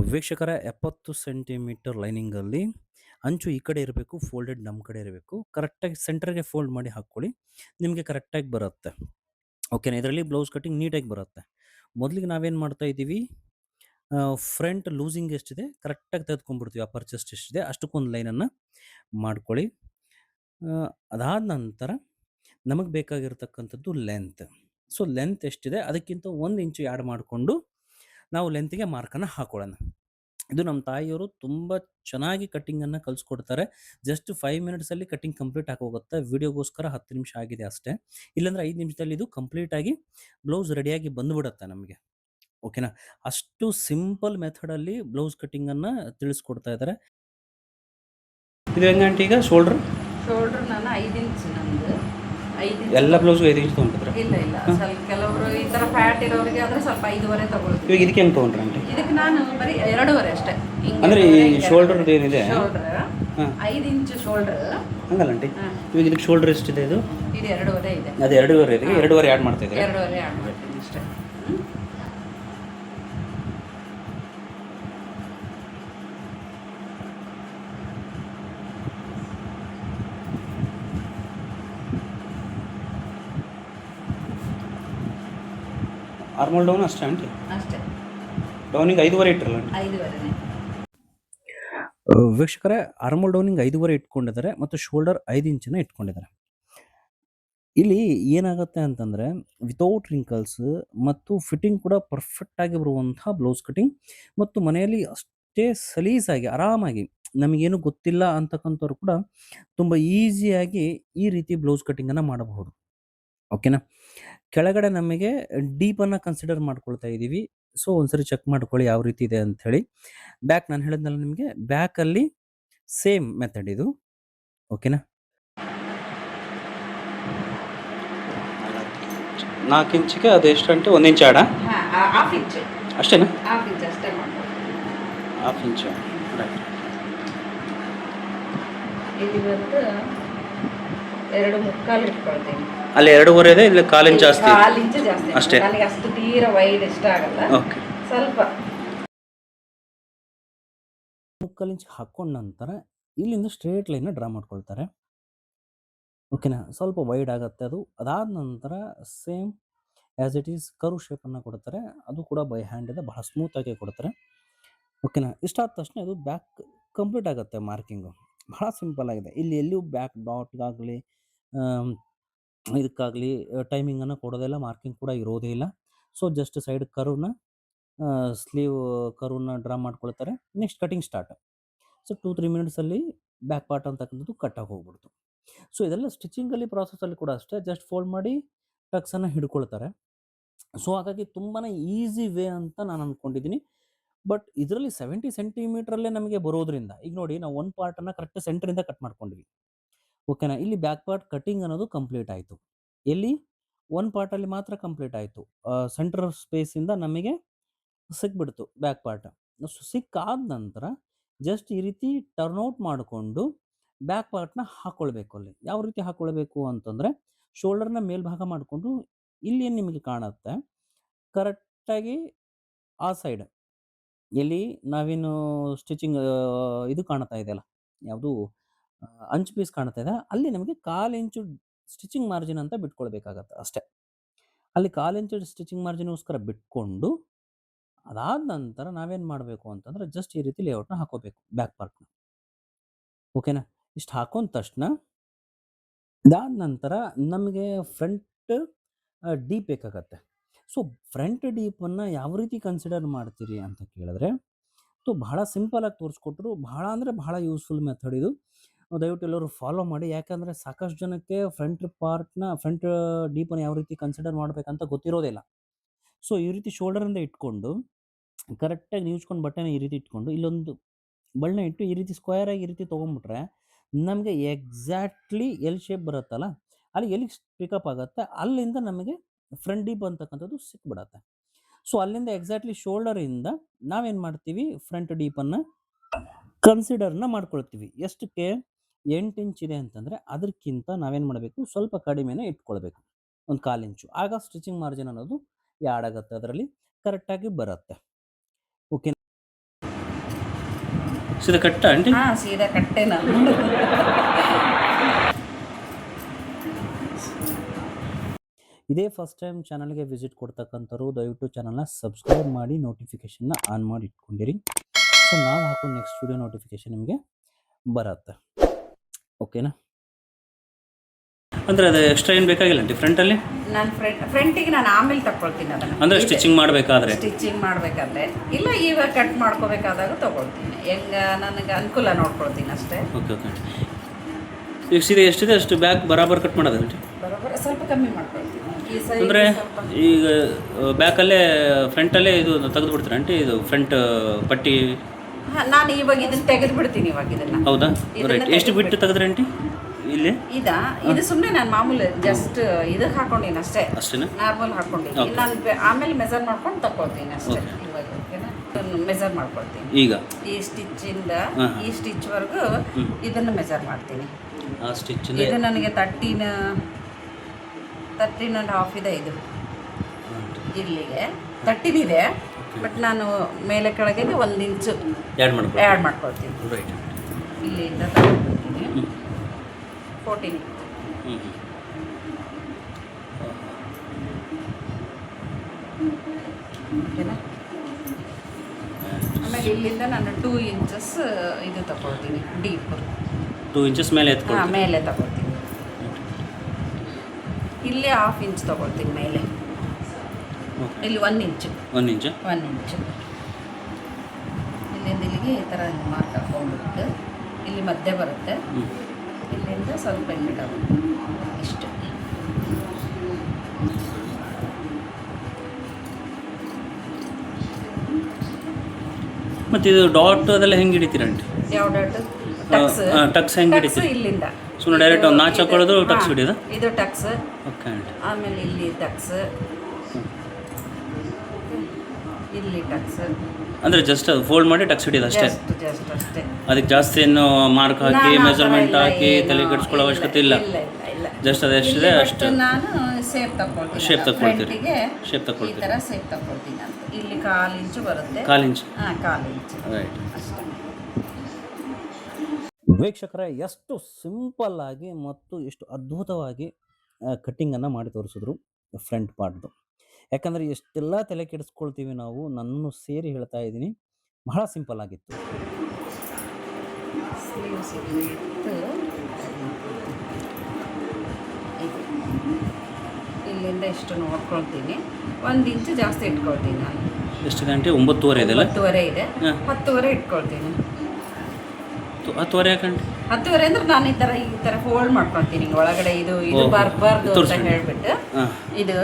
ವೀಕ್ಷಕರ 70 ಸೆಂಟಿಮೀಟರ್ ಲೈನಿಂಗಲ್ಲಿ ಅಂಚು ಈ ಕಡೆ ಇರಬೇಕು, ಫೋಲ್ಡೆಡ್ ನಮ್ಮ ಕಡೆ ಇರಬೇಕು. ಕರೆಕ್ಟಾಗಿ ಸೆಂಟರ್‌ಗೆ ಫೋಲ್ಡ್ ಮಾಡಿ ಹಾಕ್ಕೊಳ್ಳಿ. ನಿಮಗೆ ಕರೆಕ್ಟಾಗಿ ಬರುತ್ತೆ. ಓಕೆನಾ? ಇದರಲ್ಲಿ ಬ್ಲೌಸ್ ಕಟ್ಟಿಂಗ್ ನೀಟಾಗಿ ಬರುತ್ತೆ. ಮೊದಲಿಗೆ ನಾವೇನು ಮಾಡ್ತಾ ಇದ್ದೀವಿ, ಫ್ರಂಟ್ ಲೂಸಿಂಗ್ ಎಷ್ಟಿದೆ ಕರೆಕ್ಟಾಗಿ ತೆಗೆದುಕೊಂಡ್ಬಿಡ್ತೀವಿ. ಅಪ್ಪರ್ ಚೆಸ್ಟ್ ಎಷ್ಟಿದೆ ಅಷ್ಟಕ್ಕೊಂದು ಲೈನನ್ನು ಮಾಡ್ಕೊಳ್ಳಿ. ಅದಾದ ನಂತರ ನಮಗೆ ಬೇಕಾಗಿರ್ತಕ್ಕಂಥದ್ದು ಲೆಂತ್. ಸೊ, ಲೆಂತ್ ಎಷ್ಟಿದೆ ಅದಕ್ಕಿಂತ ಒಂದು ಇಂಚು ಆ್ಯಡ್ ಮಾಡಿಕೊಂಡು ನಾವು ಲೆಂತಿಗೆ ಮಾರ್ಕನ್ನು ಹಾಕೊಳ್ಳೋಣ. ಇದು ನಮ್ಮ ತಾಯಿಯವರು ತುಂಬ ಚೆನ್ನಾಗಿ ಕಟ್ಟಿಂಗನ್ನು ಕಲಿಸ್ಕೊಡ್ತಾರೆ. ಜಸ್ಟ್ ಫೈವ್ ಮಿನಿಟ್ಸಲ್ಲಿ ಕಟ್ಟಿಂಗ್ ಕಂಪ್ಲೀಟ್ ಆಗೋಗುತ್ತೆ. ವಿಡಿಯೋಗೋಸ್ಕರ 10 ನಿಮಿಷ ಆಗಿದೆ ಅಷ್ಟೇ. ಇಲ್ಲಾಂದ್ರೆ ಐದು ನಿಮಿಷದಲ್ಲಿ ಇದು ಕಂಪ್ಲೀಟಾಗಿ ಬ್ಲೌಸ್ ರೆಡಿಯಾಗಿ ಬಂದುಬಿಡುತ್ತೆ ನಮಗೆ. ಓಕೆನಾ? ಅಷ್ಟು ಸಿಂಪಲ್ ಮೆಥಡಲ್ಲಿ ಬ್ಲೌಸ್ ಕಟ್ಟಿಂಗನ್ನು ತಿಳಿಸ್ಕೊಡ್ತಾ ಇದ್ದಾರೆ. ಇದು ಹೆಂಗಂಟೀಗ ಶೋಲ್ಡ್ರ್ ಶೋಲ್ಡ್ರ್ ನಾನು ಐದು ಇಂಚ್ ನಂದು. 5 ಎಲ್ಲ ಬ್ಲೌಸ್ ಐದು ಇಂಚ್ ತೊಗೊಂಡಿದ್ರಾ? ಇಲ್ಲ ಇಲ್ಲ ಸ್ವಲ್ಪ ಕೆಲವರು ಈ ಥರ ಫ್ಯಾಟ್ ಇರೋರಿಗೆ ಆದ್ರೆ ಸ್ವಲ್ಪ 5.5 ತಗೊಳ್ತೀವಿ. ಇವಾಗ ಇದಕ್ಕೆ ಹೆಂಗೆ ತೊಗೊಂಡ್ರೆ ಆಂಟಿ? ಇದಕ್ಕೆ ನಾನು ಬರೀ 2.5 ಅಷ್ಟೇ. ಹಿಂಗೆ ಅಂದ್ರೆ ಈ ಶೋಲ್ಡರ್ ಶೋಲ್ಡರ್‌ದು ಏನಿದೆ? ಶೋಲ್ಡರ್. 5 ಇಂಚ್ ಶೋಲ್ಡರ್ ಹಂಗಲ್ಲ ಆಂಟಿ? ಇವಾಗ ಇದಕ್ಕೆ ಶೋಲ್ಡರ್ ಎಷ್ಟಿದೆ ಇದು? ಇದು 2.5 ಇದೆ. ಅದು 2.5 ಇದೆ. 2.5 ಆ್ಯಡ್ ಮಾಡ್ತಾ ಇದ್ದೀರಾ? 2.5 ಆಡ್ ಆರ್ಮಲ್ ಡೌನ್ ಅಷ್ಟೇ ಆಂಟಿ? ಅಷ್ಟೇ. ಡೌನಿಂಗ್ 5.5 ಇಟ್ಟಿರಲ್ಲ ಆಂಟಿ? 5.5ನೇ. ವೀಕ್ಷಕರೇ ಆರ್ಮಲ್ ಡೌನಿಂಗ್ 5.5 ಇಟ್ಕೊಂಡಿದ್ದಾರೆ ಮತ್ತು ಶೋಲ್ಡರ್ ಐದು ಇಂಚನ್ನ ಇಟ್ಕೊಂಡಿದ್ದಾರೆ. ಇಲ್ಲಿ ಏನಾಗುತ್ತೆ ಅಂತಂದರೆ ವಿತೌಟ್ ರಿಂಕಲ್ಸ್ ಮತ್ತು ಫಿಟ್ಟಿಂಗ್ ಕೂಡ ಪರ್ಫೆಕ್ಟಾಗಿ ಬರುವಂಥ ಬರುವಂತಹ ಬ್ಲೌಸ್ ಕಟಿಂಗ್ ಮತ್ತು ಮನೆಯಲ್ಲಿ ಅಷ್ಟೇ ಸಲೀಸಾಗಿ ಆರಾಮಾಗಿ ನಮಗೇನು ಗೊತ್ತಿಲ್ಲ ಅಂತಕ್ಕಂಥವ್ರು ಕೂಡ ತುಂಬ ಈಸಿಯಾಗಿ ಈ ರೀತಿ ಬ್ಲೌಸ್ ಕಟಿಂಗನ್ನು ಮಾಡಬಹುದು. ಓಕೆನಾ? ಕೆಳಗಡೆ ನಮಗೆ ಡೀಪನ್ನು ಕನ್ಸಿಡರ್ ಮಾಡ್ಕೊಳ್ತಾ ಇದ್ದೀವಿ. ಸೊ, ಒಂದ್ಸರಿ ಚೆಕ್ ಮಾಡ್ಕೊಳ್ಳಿ ಯಾವ ರೀತಿ ಇದೆ ಅಂತ ಹೇಳಿ. ಬ್ಯಾಕ್ ನಾನು ಹೇಳಿದ್ನಲ್ಲ ನಿಮಗೆ ಬ್ಯಾಕಲ್ಲಿ ಸೇಮ್ ಮೆಥಡ್ ಇದು. ಓಕೆನಾ? ನಾಲ್ಕು ಇಂಚಿಗೆ ಅದು ಎಷ್ಟು ಗಂಟೆ ಒಂದು ಇಂಚ್ ಆಡ. ಅಷ್ಟೇನಾ? Half inch right. ಎರಡು ಮುಕ್ಕಾಲು ಇಟ್ಕೊಳ್ತೀನಿ. ಅಲ್ಲಿ 2.5 ಇದೆ ಇಲ್ಲಿ 1/4 ಇಂಚ್ ಜಾಸ್ತಿ. ಕಾಲು ಇಂಚು ಜಾಸ್ತಿ. ಅಷ್ಟೇ. ನನಗೆ ಅಷ್ಟು ತೀರ ವೈಡ್ ಇಷ್ಟ ಆಗಲ್ಲ. ಓಕೆ. ಸ್ವಲ್ಪ ಮುಕ್ಕಾಲು ಇಂಚ್ ಹಾಕೊಂಡ ನಂತರ ಇಲ್ಲಿಂದ ಸ್ಟ್ರೇಟ್ ಲೈನ್ ಡ್ರಾ ಮಾಡ್ಕೊಳ್ತಾರೆ. ಓಕೆನಾ? ಸ್ವಲ್ಪ ವೈಡ್ ಆಗುತ್ತೆ ಅದು. ಅದಾದ ನಂತರ ಸೇಮ್ ಆಸ್ ಇಟ್ ಈಸ್ ಕರು ಶೇಪನ್ನು ಕೊಡ್ತಾರೆ. ಅದು ಕೂಡ ಬೈ ಹ್ಯಾಂಡ್ ಇದೆ. ಬಹಳ ಸ್ಮೂತ್ ಆಗಿ ಕೊಡ್ತಾರೆ. ಓಕೆನಾ? ಇಷ್ಟ ಆದ ತಕ್ಷಣ ಇದು ಬ್ಯಾಕ್ ಕಂಪ್ಲೀಟ್ ಆಗುತ್ತೆ ಮಾರ್ಕಿಂಗು. ಬಹಳ ಸಿಂಪಲ್ ಆಗಿದೆ. ಇಲ್ಲಿ ಎಲ್ಲಿಯೂ ಬ್ಯಾಕ್ ಡಾಟ್‌ಗಾಗಲಿ ಇದಕ್ಕಾಗಲಿ ಟೈಮಿಂಗನ್ನು ಕೊಡೋದಿಲ್ಲ. ಮಾರ್ಕಿಂಗ್ ಕೂಡ ಇರೋದೇ ಇಲ್ಲ. ಸೊ, ಜಸ್ಟ್ ಸೈಡ್ ಕರ್ವ್‌ನ ಸ್ಲೀವ್ ಕರ್ವ್‌ನ ಡ್ರಾ ಮಾಡ್ಕೊಳ್ತಾರೆ. Next cutting start. ಸೊ, 2-3 ಮಿನಿಟ್ಸಲ್ಲಿ ಬ್ಯಾಕ್ ಪಾರ್ಟ್ ಅಂತಕ್ಕಂಥದ್ದು ಕಟ್ ಆಗಿ ಹೋಗ್ಬಿಡ್ತು. ಸೊ, ಇದೆಲ್ಲ ಸ್ಟಿಚಿಂಗಲ್ಲಿ ಪ್ರಾಸೆಸಲ್ಲಿ ಕೂಡ ಅಷ್ಟೇ. ಜಸ್ಟ್ ಫೋಲ್ಡ್ ಮಾಡಿ ಟಕ್ಸನ್ನು ಹಿಡ್ಕೊಳ್ತಾರೆ. ಸೊ, ಹಾಗಾಗಿ ತುಂಬಾ ಈಸಿ ವೇ ಅಂತ ನಾನು ಅಂದ್ಕೊಂಡಿದ್ದೀನಿ. ಬಟ್ ಇದರಲ್ಲಿ ಸೆವೆಂಟಿ ಸೆಂಟಿಮೀಟ್ರಲ್ಲೇ ನಮಗೆ ಬರೋದ್ರಿಂದ ಈಗ ನೋಡಿ ನಾವು ಒಂದು ಪಾರ್ಟನ್ನು ಕರೆಕ್ಟ್ ಸೆಂಟ್ರಿಂದ ಕಟ್ ಮಾಡ್ಕೊಂಡ್ವಿ. ಓಕೆನಾ? ಇಲ್ಲಿ ಬ್ಯಾಕ್ ಪಾರ್ಟ್ ಕಟಿಂಗ್ ಅನ್ನೋದು ಕಂಪ್ಲೀಟ್ ಆಯಿತು. ಎಲ್ಲಿ? ಒನ್ ಪಾರ್ಟಲ್ಲಿ ಮಾತ್ರ ಕಂಪ್ಲೀಟ್ ಆಯಿತು. ಸೆಂಟರ್ ಸ್ಪೇಸಿಂದ ನಮಗೆ ಸಿಕ್ಬಿಡ್ತು ಬ್ಯಾಕ್ ಪಾರ್ಟ್. ಸಿಕ್ಕಾದ ನಂತರ ಜಸ್ಟ್ ಈ ರೀತಿ ಟರ್ನ್ ಔಟ್ ಮಾಡಿಕೊಂಡು ಬ್ಯಾಕ್ ಪಾರ್ಟ್‌ನ ಹಾಕ್ಕೊಳ್ಬೇಕು ಅಲ್ಲಿ. ಯಾವ ರೀತಿ ಹಾಕ್ಕೊಳ್ಬೇಕು ಅಂತಂದರೆ ಶೋಲ್ಡರ್‌ನ ಮೇಲ್ಭಾಗ ಮಾಡಿಕೊಂಡು ಇಲ್ಲಿ ನಿಮಗೆ ಕಾಣುತ್ತೆ ಕರೆಕ್ಟಾಗಿ ಆ ಸೈಡ್ ಎಲ್ಲಿ ನಾವೇನು ಸ್ಟಿಚಿಂಗ್ ಇದು ಕಾಣ್ತಾ ಇದೆಯಲ್ಲ ಯಾವುದು ಅಂಚು ಪೀಸ್ ಕಾಣ್ತಾ ಇದೆ ಅಲ್ಲಿ ನಮಗೆ 1/4 ಇಂಚು ಸ್ಟಿಚಿಂಗ್ ಮಾರ್ಜಿನ್ ಅಂತ ಬಿಟ್ಕೊಳ್ಬೇಕಾಗತ್ತೆ ಅಷ್ಟೇ. ಅಲ್ಲಿ 1/4 ಇಂಚು ಸ್ಟಿಚಿಂಗ್ ಮಾರ್ಜಿನ್‌ಗೋಸ್ಕರ ಬಿಟ್ಕೊಂಡು ಅದಾದ ನಂತರ ನಾವೇನು ಮಾಡಬೇಕು ಅಂತಂದ್ರೆ ಜಸ್ಟ್ ಈ ರೀತಿ ಲೇಔಟ್‌ನ ಹಾಕೋಬೇಕು ಬ್ಯಾಕ್ ಪಾರ್ಟ್‌ನ. ಓಕೆನಾ? ಇಷ್ಟು ಹಾಕೊಂಡ ತಕ್ಷಣ ಇದಾದ ನಂತರ ನಮಗೆ ಫ್ರಂಟ್ ಡೀಪ್ ಬೇಕಾಗತ್ತೆ. ಸೊ, ಫ್ರಂಟ್ ಡೀಪನ್ನು ಯಾವ ರೀತಿ ಕನ್ಸಿಡರ್ ಮಾಡ್ತೀರಿ ಅಂತ ಕೇಳಿದ್ರೆ ಸೊ, ಬಹಳ ಸಿಂಪಲ್ ಆಗಿ ತೋರಿಸ್ಕೊಟ್ರು. ಬಹಳ ಅಂದರೆ ಬಹಳ ಯೂಸ್‌ಫುಲ್ ಮೆಥಡ್ ಇದು. ದಯವಿಟ್ಟು ಎಲ್ಲರೂ ಫಾಲೋ ಮಾಡಿ. ಯಾಕಂದರೆ ಸಾಕಷ್ಟು ಜನಕ್ಕೆ ಫ್ರಂಟ್ ಪಾರ್ಟ್‌ನ ಫ್ರಂಟ್ ಡೀಪನ್ನು ಯಾವ ರೀತಿ ಕನ್ಸಿಡರ್ ಮಾಡಬೇಕಂತ ಗೊತ್ತಿರೋದಿಲ್ಲ ಸೊ, ಈ ರೀತಿ ಶೋಲ್ಡರಿಂದ ಇಟ್ಕೊಂಡು ಕರೆಕ್ಟಾಗಿ ನೀವ್ಸ್ಕೊಂಡು ಬಟ್ಟೆನ ಈ ರೀತಿ ಇಟ್ಕೊಂಡು ಇಲ್ಲೊಂದು ಬಳ್ಳ ಇಟ್ಟು ಈ ರೀತಿ ಸ್ಕ್ವೇರ್ ಆಗಿ ಈ ರೀತಿ ತೊಗೊಂಡ್ಬಿಟ್ರೆ ನಮಗೆ ಎಕ್ಸಾಕ್ಟ್‌ಲಿ ಎಲ್ ಶೇಪ್ ಬರುತ್ತಲ್ಲ ಅಲ್ಲಿ ಎಲ್ಲಿಗೆ ಪಿಕಪ್ ಆಗುತ್ತೆ ಅಲ್ಲಿಂದ ನಮಗೆ ಫ್ರಂಟ್ ಡೀಪ್ ಅಂತಕ್ಕಂಥದ್ದು ಸಿಕ್ಬಿಡತ್ತೆ. ಸೊ, ಅಲ್ಲಿಂದ ಎಕ್ಸಾಕ್ಟ್‌ಲಿ ಶೋಲ್ಡರಿಂದ ನಾವೇನು ಮಾಡ್ತೀವಿ ಫ್ರಂಟ್ ಡೀಪನ್ನು ಕನ್ಸಿಡರ್‌ನ ಮಾಡ್ಕೊಳ್ತೀವಿ. ಎಷ್ಟಕ್ಕೆ? 8 ಇಂಚ್ ಇದೆ ಅಂತಂದರೆ ಅದಕ್ಕಿಂತ ನಾವೇನು ಮಾಡಬೇಕು ಸ್ವಲ್ಪ ಕಡಿಮೆನೇ ಇಟ್ಕೊಳ್ಬೇಕು. ಒಂದು 1/4 ಇಂಚು. ಆಗ ಸ್ಟಿಚಿಂಗ್ ಮಾರ್ಜಿನ್ ಅನ್ನೋದು ಯಾಡಾಗತ್ತೆ ಆಗುತ್ತೆ ಅದರಲ್ಲಿ ಕರೆಕ್ಟಾಗಿ ಬರುತ್ತೆ. ಓಕೆ. ಸೀದಾ ಕಟ್ಟ ಅಂಟಿ ಹಾ ಸೀದಾ ಕಟ್ಟೆ ನಾನು ಇದೇ ಫಸ್ಟ್ ಟೈಮ್ ಚಾನಲ್ಗೆ ವಿಸಿಟ್ ಕೊಡ್ತಕ್ಕಂಥವ್ರು ದಯವಿಟ್ಟು ಚಾನಲ್ನ ಸಬ್ಸ್ಕ್ರೈಬ್ ಮಾಡಿ ನೋಟಿಫಿಕೇಷನ್ನ ಆನ್ ಮಾಡಿ ಇಟ್ಕೊಂಡಿರಿ ಸೊ ನಾವು ಹಾಕೊಂಡು ನೆಕ್ಸ್ಟ್ ವಿಡಿಯೋ ನೋಟಿಫಿಕೇಷನ್ ನಿಮಗೆ ಬರುತ್ತೆ ಓಕೆನಾ ಅಂದ್ರೆ ಅದು ಎಕ್ಸ್ಟ್ರಾ ಏನು ಬೇಕಾಗಿಲ್ಲ? ಆಂಟಿ ಫ್ರಂಟಲ್ಲಿ ನಾನು ಫ್ರಂಟ್ ಫ್ರಂಟಿಗೆ ನಾನು ಆಮೇಲೆ ತಗೊಳ್ತೀನಿ ಅದನ್ನ. ಅಂದ್ರೆ ಸ್ಟಿಚಿಂಗ್ ಮಾಡಬೇಕಾದ್ರೆ? ಸ್ಟಿಚಿಂಗ್ ಮಾಡಬೇಕಾದ್ರೆ. ಇಲ್ಲ ಈಗ ಕಟ್ ಮಾಡ್ಕೋಬೇಕಾದಾಗ ತಗೊಳ್ತೀನಿ. ಹೆಂಗ ನನಗೆ ಅನುಕೂಲ ನೋಡ್ಕೊಳ್ತೀನಿ ಅಷ್ಟೇ. ಓಕೆ ಓಕೆ ಈಗ ಸೀರೆ ಎಷ್ಟಿದೆ? ಅಷ್ಟು ಬ್ಯಾಗ್ ಬರಾಬರ್ ಕಟ್ ಮಾಡೋದು ಆಂಟಿ ಬರೋಬ್ಬರ ಸ್ವಲ್ಪ ಕಮ್ಮಿ ಮಾಡ್ಕೊಳ್ತೀನಿ. ಈ ಸೈಡ್ ಅಂದರೆ ಸ್ವಲ್ಪ ಈಗ ಬ್ಯಾಕಲ್ಲೇ ಫ್ರಂಟಲ್ಲೇ ಇದು ತೆಗೆದು ಬಿಡ್ತೀರಾ ಆಂಟಿ ಇದು ಫ್ರಂಟ್ ಪಟ್ಟಿ ನಾನು ಇವಾಗ ಇದನ್ನ ತೆಗೆದು ಬಿಡ್ತೀನಿ ಇವಾಗ ಇದನ್ನ. ಹೌದಾ? ಇದನ್ನ ರೈಟ್ ಎಷ್ಟು ಬಿಟ್ಟು ತೆಗೆದ್ರಿ ಆಂಟಿ? ಇಲ್ಲಿ? ಇದ ಇದು ಸುಮ್ಮನೆ ನಾನು ಮಾಮೂಲಿ ಜಸ್ಟ್ ಇದಕ್ಕೆ ಹಾಕೊಂಡಿನಿ ಅಷ್ಟೇ. ಅಷ್ಟೇನಾ? ನಾರ್ಮಲ್ ಹಾಕೊಂಡಿನಿ. ನಾನು ಆಮೇಲೆ ಮೆಜರ್ ಮಾಡ್ಕೊಂಡು ತಗೊಳ್ತೀನಿ ಅಷ್ಟೇ. ಇವಾಗ ಓಕೆನಾ ಮೆಜರ್ ಮಾಡ್ಕೊಳ್ತೀನಿ. ಈಗ? ಈ ಸ್ಟಿಚ್ಚಿಂದ ಇಂದ ಈ ಸ್ಟಿಚ್ ವರೆಗೂ ಇದನ್ನು ಮೆಜರ್ ಮಾಡ್ತೀನಿ. ಆ ಸ್ಟಿಚ್ ಇದು? ನನಗೆ ತರ್ಟೀನ್ ತರ್ಟೀನ್ ಆ್ಯಂಡ್ ಹಾಫ್ ಇದೆ ಇದು. ಇಲ್ಲಿಗೆ. ತರ್ಟೀನ್ ಇದೆ. ಬಟ್ ನಾನು ಮೇಲೆ ಕೆಳಗೆ ಒಂದು ಇಂಚು ಆ್ಯಡ್ ಮಾಡ್ಬೋದು ಆ್ಯಡ್ ಮಾಡ್ಕೊಳ್ತೀನಿ. ರೈಟ್ ಇಲ್ಲಿಂದ ತಗೊಂಡ್ಬಿಡ್ತೀನಿ ಫೋರ್ಟೀನ್ ಓಕೆನಾ? ಆಮೇಲೆ ಇಲ್ಲಿಂದ ನಾನು ಟೂ ಇಂಚಸ್ ಇದು ತಗೊಳ್ತೀನಿ ಡೀಪ್ ಟೂ ಇಂಚಸ್ ಮೇಲೆ ಹಾಂ ಮೇಲೆ ತಗೊಳ್ತೀನಿ. ಇಲ್ಲೇ ಹಾಫ್ ಇಂಚ್ ತಗೊಳ್ತೀನಿ ಮೇಲೆ. ಇಲ್ಲಿ ಒಂದು ಇಂಚು ಒಂದು ಇಂಚು ಒಂದು ಇಂಚು ಇಲ್ಲಿಂದ ಇಲ್ಲಿಗೆ ಈ ಥರ ಮಾರ್ಕ್ ಹಾಕೊಂಡ್ಬಿಟ್ಟು ಇಲ್ಲಿ ಮಧ್ಯೆ ಬರುತ್ತೆ. ಇಲ್ಲಿಂದ ಸ್ವಲ್ಪ ಹಿಂಗಿಡೋದು ಇಷ್ಟು. ಮತ್ತು ಇದು ಡಾಟ್ ಅದೆಲ್ಲ ಹೆಂಗೆ ಹಿಡಿತೀರ ಆಂಟಿ ಯಾವ ಡಾಟ್ ಟಕ್ಸ್ ಹೆಂಗೆ ಹಿಡಿತೀರಿ? ಇಲ್ಲಿಂದ. ಸುಮ್ಮನೆ ಡೈರೆಕ್ಟ್ ಒಂದು ನಾಚ್ ಹಾಕೊಳ್ಳೋದು, ಟಕ್ಸ್ ಹಿಡಿಯೋದು? ಇದು ಟಕ್ಸ್ ಓಕೆ ಆಮೇಲೆ ಇಲ್ಲಿ ಟಕ್ಸ್ ಇಲ್ಲಿ ಟಕ್ಸ್ ಅಂದರೆ ಜಸ್ಟ್ ಅದು ಫೋಲ್ಡ್ ಮಾಡಿ ಟಕ್ಸ್ ಹಿಡಿಯೋದು ಅಷ್ಟೇ? ಜಸ್ಟ್ ಜಸ್ಟ್ ಅಷ್ಟೇ. ಅದಕ್ಕೆ ಜಾಸ್ತಿ ಏನು ಮಾರ್ಕ್ ಹಾಕಿ ನಾನು ಆ ಥರ ಮೆಜರ್ಮೆಂಟ್ ಎಲ್ಲ ಹಾಕಿ ಏನು- ತಲೆ ಕಟ್ಸ್ಕೊಳ್ಳೋ ಅವಶ್ಯಕತೆ ಇಲ್ಲ? ಇಲ್ಲ ಇಲ್ಲ ಇಲ್ಲ. ಜಸ್ಟ್ ಅದು ಎಷ್ಟಿದೆ ಇಲ್ಲಿ ಅಷ್ಟು ನಾನು ಸೇಪ್ ತಗೊಳ್ತೀನಿ Shape ತಗೊಳ್ತೀರಿ. Shape ಈ ತಗೊಳ್ತೀರಿ. ಥರ ಸೇಪ್ ತಗೊಳ್ತೀನಿ ಅಂತ ಇಲ್ಲಿ ಕಾಲು ಇಂಚು ಬರುತ್ತೆ. ಕಾಲು ಇಂಚು ಹಾಂ ಕಾಲು ಇಂಚು ರೈಟ್ ಅಷ್ಟೇ. ವೀಕ್ಷಕರ ಎಷ್ಟು ಸಿಂಪಲ್ ಆಗಿ ಮತ್ತು ಎಷ್ಟು ಅದ್ಭುತವಾಗಿ ಕಟ್ಟಿಂಗನ್ನು ಮಾಡಿ ತೋರಿಸಿದ್ರು ಫ್ರಂಟ್ ಪಾರ್ಟ್ದು ಯಾಕಂದರೆ ಎಷ್ಟೆಲ್ಲ ತಲೆ ಕೆಡಿಸ್ಕೊಳ್ತೀವಿ ನಾವು ನನ್ನನ್ನು ಸೇರಿ ಹೇಳ್ತಾ ಇದ್ದೀನಿ. ಬಹಳ ಸಿಂಪಲ್ ಆಗಿತ್ತು. ಇಲ್ಲಿಂದ ಇಷ್ಟು ನೋಡ್ಕೊಳ್ತೀನಿ. ಒಂದು ಇಂಚು ಜಾಸ್ತಿ ಇಟ್ಕೊಳ್ತೀನಿ ನಾನು. ಎಷ್ಟು ಗಂಟೆ? ಒಂಬತ್ತುವರೆ ಇದೆ ಹತ್ತುವರೆ ಇದೆ. ಹತ್ತುವರೆ ಇಟ್ಕೊಳ್ತೀನಿ. ಹತ್ತುವರೆ ಯಾಕಂటే ಹತ್ತುವರೆ ಅಂದ್ರೆ ನಾನು ಈ ತರ ಈ ತರ ಹೋಲ್ಡ್ ಮಾಡ್ಕೊಳ್ತೀನಿ. ಒಳಗಡೆ ಇದು ಇದು ಬರಬಾರ್ದು ಅಂತ ಹೇಳ್ಬಿಟ್ಟು ಇದು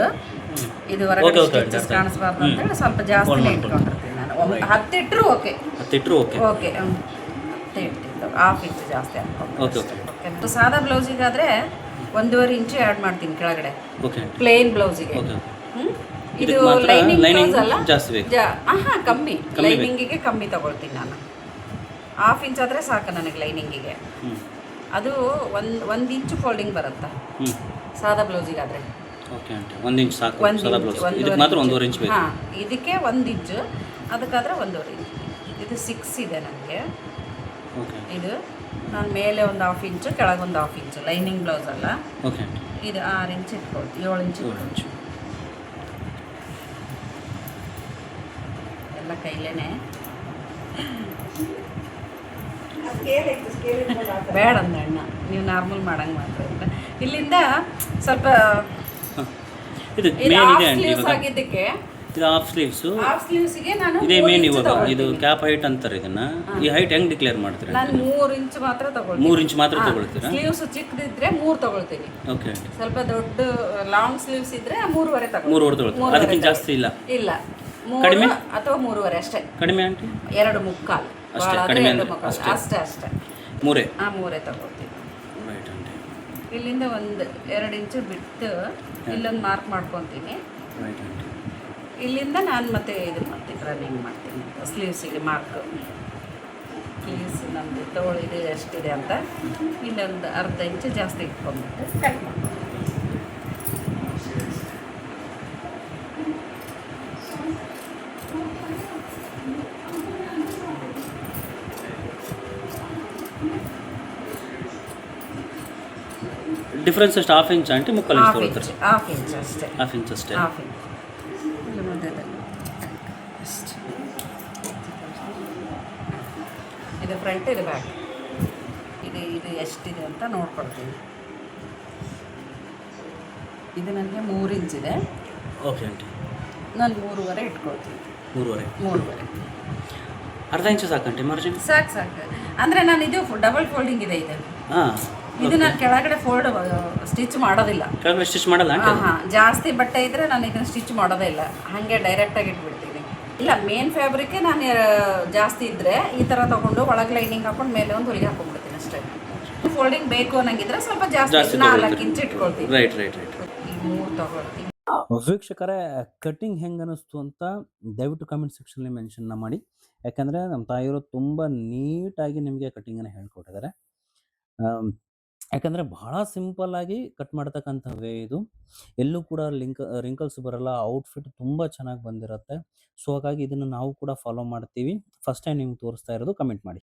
ಇದು ಹೊರಗಡೆ ಸ್ಟಿಚಸ್ ಕಾಣಿಸ್ಬಾರ್ದು. ಅಂತೇಳಿ ಸ್ವಲ್ಪ ಜಾಸ್ತಿ. ಇಟ್ಕೊಂಡಿರ್ತೀನಿ ನಾನು. ಒಂದು ಹತ್ತಿಟ್ರು ಓಕೆ ಹತ್ತಿಟ್ರು ಓಕೆ ಓಕೆ ಹತ್ತೆ ಇಟ್ಟಿದ್ದು. ಹಾಫ್ ಇಂಚ್ ಜಾಸ್ತಿ ಓಕೆ ಓಕೆ ಸಾದಾ ಬ್ಲೌಸಿಗಾದರೆ ಒಂದೂವರೆ ಇಂಚು ಆ್ಯಡ್ ಮಾಡ್ತೀನಿ ಕೆಳಗಡೆ. ಓಕೆ ಪ್ಲೇನ್ ಬ್ಲೌಸಿಗೆ ಓಕೆ ಇದು ಲೈನಿಂಗ್ ಅಲ್ಲ? ಜಾಸ್ತಿ. ಹಾಂ ಕಮ್ಮಿ. ಲೈನಿಂಗಿಗೆ ಕಮ್ಮಿ ತಗೊಳ್ತೀನಿ ನಾನು. ಹಾಫ್ ಇಂಚ್ ಆದರೆ ಸಾಕು ನನಗೆ ಲೈನಿಂಗಿಗೆ ಅದು ಒಂದು ಒಂದು ಇಂಚು ಫೋಲ್ಡಿಂಗ್ ಬರುತ್ತೆ? ಸಾದಾ ಬ್ಲೌಸಿಗಾದ್ರೆ ಓಕೆ ಆಂಟಿ ಒಂದು ಇಂಚ್ ಸಾಕು ಒಂದು ಸದಾ ಬ್ಲೌಸ್ ಇದಕ್ಕೆ ಮಾತ್ರ ಒಂದೂವರೆ ಇಂಚ್ ಬೇಕು. ಹಾಂ ಇದಕ್ಕೆ ಒಂದು ಇಂಚು ಅದಕ್ಕಾದ್ರೆ ಒಂದೂವರೆ ಇಂಚು ಇದು ಸಿಕ್ಸ್ ಇದೆ ನನಗೆ. ಓಕೆ ಇದು ನಾನು ಮೇಲೆ ಒಂದು ಹಾಫ್ ಇಂಚು ಕೆಳಗೆ ಒಂದು ಹಾಫ್ ಇಂಚು ಲೈನಿಂಗ್ ಬ್ಲೌಸ್ ಅಲ್ಲ. ಓಕೆ ಇದು ಆರು ಇಂಚ್ ಇಟ್ಕೊಳ್ತೀವಿ ಏಳು ಇಂಚ್ ಏಳು ಇಂಚು ಎಲ್ಲ ಕೈಲೇನೆ. ಬೇಡ ಅಂದ ಅಣ್ಣ ನೀವು ನಾರ್ಮಲ್ ಮಾಡಂಗೆ ಮಾತ್ರ ಇಲ್ಲಿಂದ ಸ್ವಲ್ಪ ಇದು ಮೇನ್ ಇದೆ ಆಂಟಿ ಆಗಿದ್ದಕ್ಕೆ. ಇದು ಹಾಫ್ ಸ್ಲೀವ್ಸ್ ಹಾಫ್ ಸ್ಲೀವ್ಸ್ಗೆ ನಾನು ಇದೇ ಮೇನ್ ಇವಾಗ ಇದು ಕ್ಯಾಪ್ ಹೈಟ್ ಅಂತಾರೆ ಇದನ್ನ. ಈ ಹೈಟ್ ಹೆಂಗ್ ಡಿಕ್ಲೇರ್ ಮಾಡ್ತೀರಾ ನಾನು ಮೂರು ಇಂಚ್ ಮಾತ್ರ ತಗೊಳ್ತೀನಿ. ಮೂರು ಇಂಚ್ ಮಾತ್ರ ತಗೊಳ್ತೀರಾ? ಸ್ಲೀವ್ಸ್ ಚಿಕ್ಕದಿದ್ರೆ ಮೂರು ತಗೊಳ್ತೀನಿ. ಓಕೆ ಸ್ವಲ್ಪ ದೊಡ್ಡ ಲಾಂಗ್ ಸ್ಲೀವ್ಸ್ ಇದ್ರೆ ಮೂರುವರೆ ತಗೊಳ್ತೀನಿ. ಮೂರುವರೆ ತಗೊಳ್ತೀನಿ. ಅದಕ್ಕಿಂತ ಜಾಸ್ತಿ ಇಲ್ಲ? ಇಲ್ಲ. ಕಡಿಮೆ? ಅಥವಾ ಮೂರುವರೆ ಅಷ್ಟೇ. ಕಡಿಮೆ ಆಂಟಿ ಎರಡು ಮುಕ್ಕಾಲು. ಅಷ್ಟೇ, ಕಡಿಮೆ ಅಷ್ಟೇ. ಅಷ್ಟೇ ಮೂರೇ? ಆ ಮೂರೇ ತಗೊಳ್ತೀನಿ. ಇಲ್ಲಿಂದ ಒಂದು ಎರಡು ಇಂಚು ಬಿಟ್ಟು ಇಲ್ಲೊಂದು ಮಾರ್ಕ್ ಮಾಡ್ಕೊತೀನಿ. ಇಲ್ಲಿಂದ ನಾನು ಮತ್ತೆ ಇದು ಮಾಡ್ತೀನಿ ರನ್ನಿಂಗ್ ಮಾಡ್ತೀನಿ. ಸ್ಲೀವ್ಸಿಗೆ ಮಾರ್ಕ್ ಸ್ಲೀವ್ಸ್ ನಮ್ಮದು ತೋಳು ಇದು ಎಷ್ಟಿದೆ ಅಂತ ಇಲ್ಲೊಂದು ಅರ್ಧ ಇಂಚು ಜಾಸ್ತಿ ಇಟ್ಕೊಂಡ್ಬಿಟ್ಟು ಕಟ್ ಮಾಡ್ತೀನಿ ಡಿಫ್ರೆನ್ಸ್ ಎಷ್ಟು ಹಾಫ್ ಇಂಚ್ ಆಂಟಿ ಮುಕ್ಕಾಲು ಇಂಚ್ ತೊಗೊಳ್ತಾರೆ ಹಾಫ್ ಇಂಚ್ ಅಷ್ಟೇ. ಹಾಫ್ ಇಂಚ್ ಅಷ್ಟೇ. ಹಾಫ್ ಇಂಚ್ ಇದು ಫ್ರಂಟ್ ಇದು ಬ್ಯಾಕ್ ಇದು ಇದು ಎಷ್ಟಿದೆ ಅಂತ ನೋಡ್ಕೊಳ್ತೀನಿ. ಇದು ನನಗೆ ಮೂರು ಇಂಚ್ ಇದೆ. ಓಕೆ ಆಂಟಿ ನಾನು ಮೂರುವರೆ ಇಟ್ಕೊಳ್ತೀನಿ. ಮೂರುವರೆ. ಮೂರುವರೆ. ಅರ್ಧ ಇಂಚು ಸಾಕಂಟಿ ಮಾರ್ಜಿನ್ ಸಾಕು ಸಾಕು. ಅಂದರೆ ನಾನು ಇದು ಡಬಲ್ ಫೋಲ್ಡಿಂಗ್ ಇದೆ ಇದು. ಹಾಂ. ಇದು ನಾನು ಕೆಳಗಡೆ ಫೋಲ್ಡ್ ಸ್ಟಿಚ್ ಮಾಡೋದಿಲ್ಲ. ಕೆಳಗಡೆ ಸ್ಟಿಚ್ ಮಾಡಲ್ಲ ಹಾಂ ಜಾಸ್ತಿ ಬಟ್ಟೆ ಇದ್ರೆ ನಾನು ಇದನ್ನ ಸ್ಟಿಚ್ ಮಾಡೋದೇ ಇಲ್ಲ. ಹಾಗೆ ಡೈರೆಕ್ಟಾಗಿ ಇಟ್ಬಿಡ್ತೀನಿ. ಇಲ್ಲ ಮೇನ್ ಫ್ಯಾಬ್ರಿಕ್ ನಾನು ಜಾಸ್ತಿ ಇದ್ರೆ ಈ ತರ ತಗೊಂಡು ಒಳಗೆ ಲೈನಿಂಗ್ ಹಾಕೊಂಡು ಮೇಲೆ ಒಂದು ಹೊಲಿಗೆ ಹಾಕೊಂಡ್ಬಿಡ್ತೀನಿ ಅಷ್ಟೇ. ಫೋಲ್ಡಿಂಗ್ ಬೇಕು ಅನ್ನಂಗಿದ್ರೆ ಸ್ವಲ್ಪ ಜಾಸ್ತಿ ನಾಲ್ಕು ಇಂಚ್ ಇಟ್ಕೊಳ್ತೀನಿ. ರೈಟ್ ರೈಟ್ ರೈಟ್ ಮೂರು ತೊಗೊಳ್ತೀನಿ. ವೀಕ್ಷಕರೇ ಕಟ್ಟಿಂಗ್ ಹೆಂಗೆ ಅನ್ನಿಸ್ತು ಅಂತ ದಯವಿಟ್ಟು ಕಮೆಂಟ್ ಸೆಕ್ಷನಲ್ಲಿ ಮೆನ್ಷನ್ ಮಾಡಿ. ಯಾಕಂದ್ರೆ ನಮ್ಮ ತಾಯಿಯವರು ತುಂಬ ನೀಟಾಗಿ ನಿಮಗೆ ಕಟ್ಟಿಂಗನ್ನು ಹೇಳ್ಕೊಟ್ಟಿದ್ದಾರೆ. ಯಾಕಂದರೆ ಬಹಳ ಸಿಂಪಲ್ಲಾಗಿ ಕಟ್ ಮಾಡ್ತಕ್ಕಂಥ ವೇ ಇದು. ಎಲ್ಲೂ ಕೂಡ ಲಿಂಕ್, ರಿಂಕಲ್ಸ್ ಬರಲ್ಲ, ಔಟ್ಫಿಟ್ ತುಂಬ ಚೆನ್ನಾಗಿ ಬಂದಿರುತ್ತೆ. ಸೊ ಹಾಗಾಗಿ ಇದನ್ನು ನಾವು ಕೂಡ ಫಾಲೋ ಮಾಡ್ತೀವಿ. ಫಸ್ಟ್ ಟೈಮ್ ನಿಮ್ಗೆ ತೋರಿಸ್ತಾ ಇರೋದು ಕಮೆಂಟ್ ಮಾಡಿ.